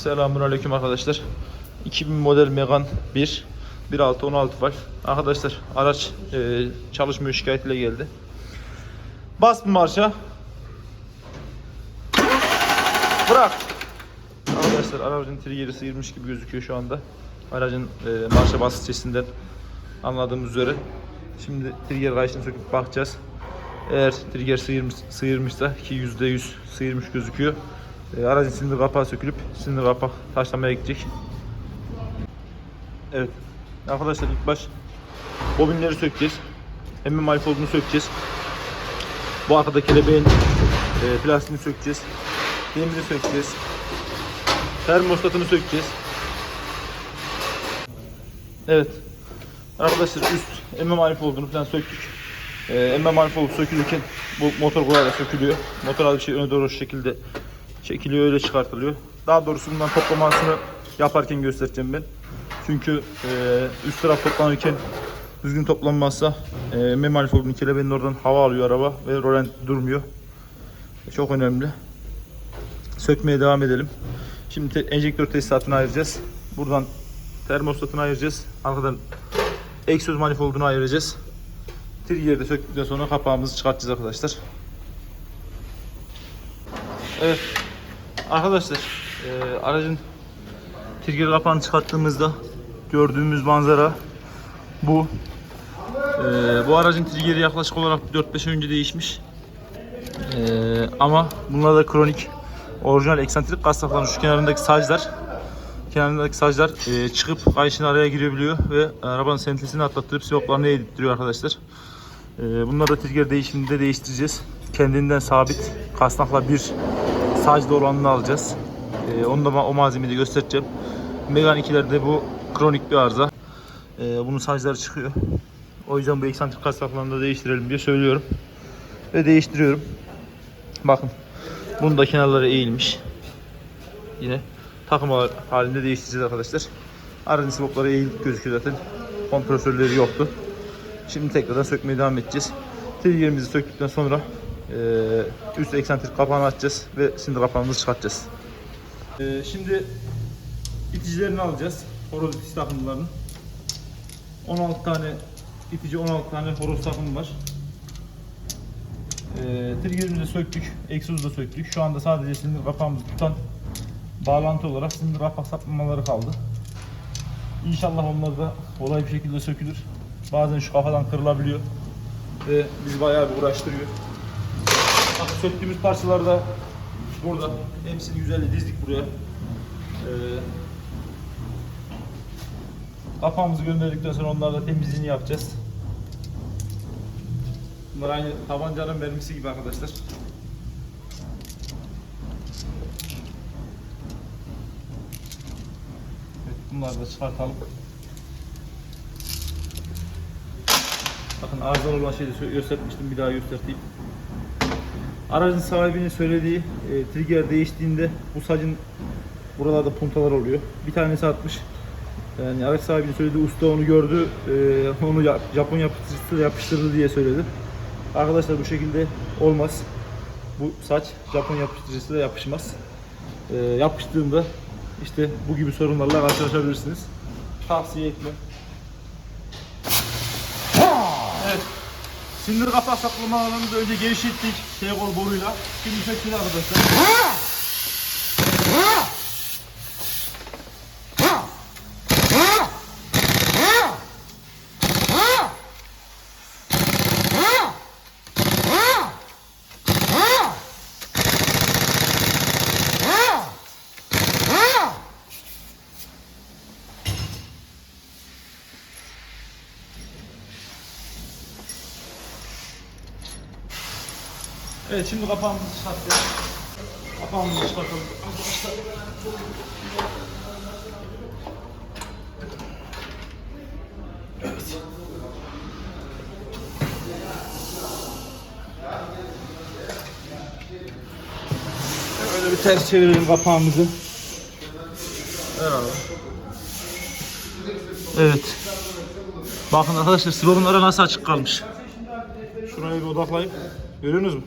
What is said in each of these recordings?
Selamun Aleyküm arkadaşlar. 2000 model Megane 1 1.6 16 valve. Arkadaşlar araç e, çalışmıyor şikayetiyle geldi. Bas bir marşa. Bırak. Arkadaşlar aracın trigger'i sıyırmış gibi gözüküyor şu anda. Aracın e, marşa bas sesinden anladığımız üzere. Şimdi trigger kayışını söküp bakacağız. Eğer trigger sıyırmış, sıyırmışsa ki %100 sıyırmış gözüküyor. E, aracın silindir kapağı sökülüp silindir kapak taşlamaya gidecek. Evet. Arkadaşlar ilk baş bobinleri sökeceğiz. Hemen manifoldunu sökeceğiz. Bu arkada kelebeğin e, plastiğini sökeceğiz. Demiri sökeceğiz. Termostatını sökeceğiz. Evet. Arkadaşlar üst emme manifoldunu falan söktük. Ee, emme manifoldu sökülürken bu motor kolayla sökülüyor. Motor bir şey öne doğru şekilde çekiliyor öyle çıkartılıyor. Daha doğrusu bundan toplamasını yaparken göstereceğim ben. Çünkü e, üst taraf toplanırken düzgün toplanmazsa e, emme manifoldunun kelebeğinin oradan hava alıyor araba ve rolant durmuyor. Çok önemli. Sökmeye devam edelim. Şimdi te- enjektör tesisatını ayıracağız. Buradan termostatını ayıracağız. Arkadan egzoz manifoldunu ayıracağız. Trigger'i de söktükten sonra kapağımızı çıkartacağız arkadaşlar. Evet. Arkadaşlar e, aracın trigger kapağını çıkarttığımızda gördüğümüz manzara bu. E, bu aracın triggeri yaklaşık olarak 4-5 ay önce değişmiş. E, ama bunlar da kronik orijinal eksantrik gaz saflarının şu kenarındaki saclar kenarındaki saclar e, çıkıp kayışın araya girebiliyor ve arabanın sentezini atlattırıp sivoplarını eğdittiriyor arkadaşlar. E, bunları da trigger değişiminde değiştireceğiz. Kendinden sabit kasnakla bir sacda olanını alacağız. E, onu da o malzemeyi de göstereceğim. Megane 2'lerde bu kronik bir arıza. E, bunun sacları çıkıyor. O yüzden bu eksantrik kasnaklarını da değiştirelim diye söylüyorum. Ve değiştiriyorum. Bakın. Bunun da kenarları eğilmiş. Yine takım halinde değiştireceğiz arkadaşlar. Aracın sivopları eğilik gözüküyor zaten. Kompresörleri yoktu. Şimdi tekrardan sökmeye devam edeceğiz. Triggerimizi söktükten sonra üst eksantrik kapağını açacağız ve şimdi kapağımızı çıkartacağız. Eee, şimdi iticilerini alacağız. Horoz itici takımlarının. 16 tane itici 16 tane horoz takımı var. E, triggerimizi söktük, egzozu da söktük. Şu anda sadece silindir kapağımızı tutan bağlantı olarak silindir kapak saplamaları kaldı. İnşallah onlar da kolay bir şekilde sökülür. Bazen şu kafadan kırılabiliyor ve bizi bayağı bir uğraştırıyor. Bak söktüğümüz parçalar da burada. Hepsini güzelce dizdik buraya. Ee, kapağımızı gönderdikten sonra onlarla temizliğini yapacağız. Bunlar aynı tabancanın mermisi gibi arkadaşlar. Evet, bunları da çıkartalım. Bakın arızalı olan şeyi de göstermiştim. Bir daha göstereyim. Aracın sahibinin söylediği e, trigger değiştiğinde bu sacın buralarda puntalar oluyor. Bir tanesi atmış. Yani araç sahibinin söylediği usta onu gördü. e, onu ya- Japon yapıştırıcısı yapıştırdı diye söyledi. Arkadaşlar bu şekilde olmaz. Bu saç Japon yapıştırıcısı da yapışmaz. E, yapıştığında işte bu gibi sorunlarla karşılaşabilirsiniz. Tavsiye etmem. Evet. Sindir kapak saklamalarını da önce gevşettik şey kol boruyla. Şimdi sökeceğiz arkadaşlar. Evet şimdi kapağımızı çıkartacağız. Kapağımızı çıkartalım. Evet. Böyle bir ters çevirelim kapağımızı. Evet. Bakın arkadaşlar silonlara nasıl açık kalmış. Şuraya bir odaklayıp görüyorsunuz mu?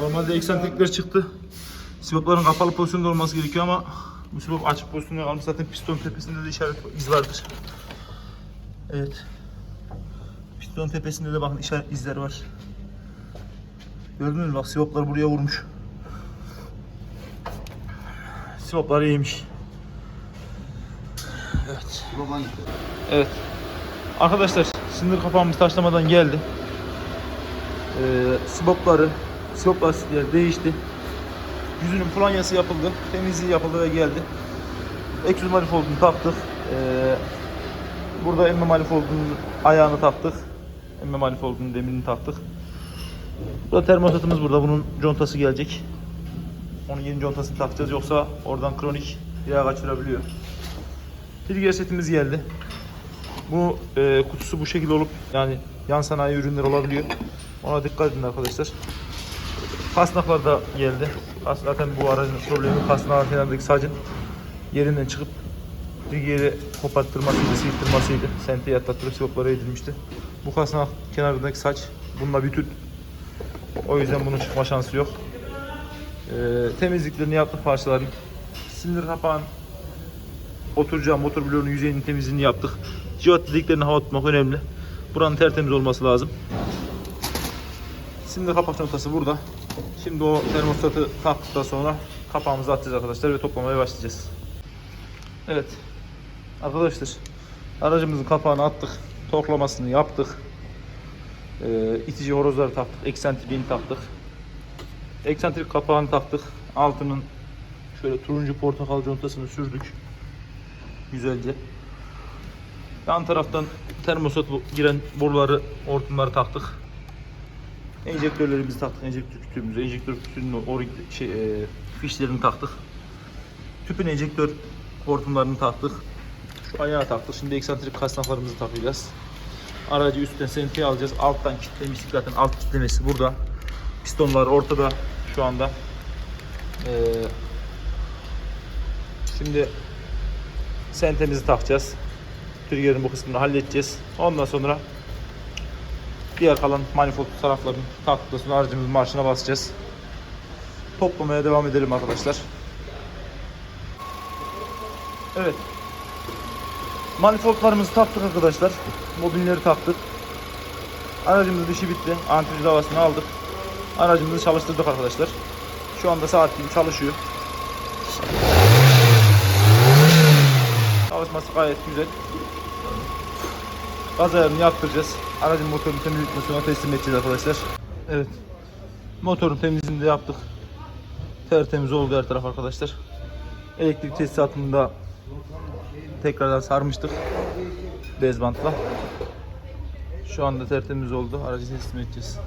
Normalde eksentrikler çıktı. Sivopların kapalı pozisyonda olması gerekiyor ama Bu sibop açık pozisyonda kalmış. Zaten piston tepesinde de işaret iz vardır. Evet. Piston tepesinde de bakın işaret izler var. Gördünüz mü? Bak sivoplar buraya vurmuş. Sivoplar iyiymiş. Evet. Evet. Arkadaşlar sınır kapağımız taşlamadan geldi. Ee, sibopları, sibop lastikleri değişti. Yüzünün planyası yapıldı. Temizliği yapıldı ve geldi. Egzoz manifoldunu taktık. Ee, burada emme manifoldunun ayağını taktık. Emme manifoldunun demirini taktık. Burada termostatımız burada. Bunun contası gelecek. Onun yeni contasını takacağız. Yoksa oradan kronik yağ kaçırabiliyor. Trigger setimiz geldi. Bu e, kutusu bu şekilde olup yani yan sanayi ürünler olabiliyor. Ona dikkat edin arkadaşlar. Kasnaklar da geldi. Zaten bu aracın problemi kasnağın kenarındaki sacın yerinden çıkıp Trigger'i koparttırmasıydı, sıyırttırmasıydı. Sente yatlattırıp sivoplara edilmişti. Bu kasnak kenarındaki saç bununla bütün. O yüzden bunun çıkma şansı yok. E, temizliklerini yaptık parçaların. Silindir kapağın oturacağı motor bloğunun yüzeyinin temizliğini yaptık. Civat deliklerini hava tutmak önemli. Buranın tertemiz olması lazım. Şimdi kapak noktası burada. Şimdi o termostatı taktıktan sonra kapağımızı atacağız arkadaşlar ve toplamaya başlayacağız. Evet. Arkadaşlar aracımızın kapağını attık. Toklamasını yaptık. Ee, itici horozları taktık. Eksentriğini taktık. Eksentrik kapağını taktık. Altının şöyle turuncu portakal contasını sürdük güzelce. Yan taraftan termostat bu- giren boruları, hortumları taktık. Enjektörlerimizi taktık. Enjektör kütüğümüzü, enjektör kütüğünün o şey, e, fişlerini taktık. Tüpün enjektör hortumlarını taktık. Şu ayağı taktık. Şimdi eksantrik kasnaklarımızı takacağız. Aracı üstten senteye alacağız. Alttan kilitlemiştik zaten. Alt kitlemesi burada. Pistonlar ortada şu anda. Ee, şimdi sentemizi takacağız. Trigger'in bu kısmını halledeceğiz. Ondan sonra diğer kalan manifold taraflarını taktıktan sonra aracımızın marşına basacağız. Toplamaya devam edelim arkadaşlar. Evet. Manifoldlarımızı taktık arkadaşlar. Mobilleri taktık. Aracımızın işi bitti. Antifriz havasını aldık. Aracımızı çalıştırdık arkadaşlar. Şu anda saat gibi çalışıyor. Çalışması gayet güzel. Gaz ayarını yaptıracağız. Aracın motorunu temizledikten sonra teslim edeceğiz arkadaşlar. Evet. Motorun temizliğini de yaptık. Tertemiz oldu her taraf arkadaşlar. Elektrik tesisatını da tekrardan sarmıştık. Bez bantla. Şu anda tertemiz oldu. Aracı teslim edeceğiz.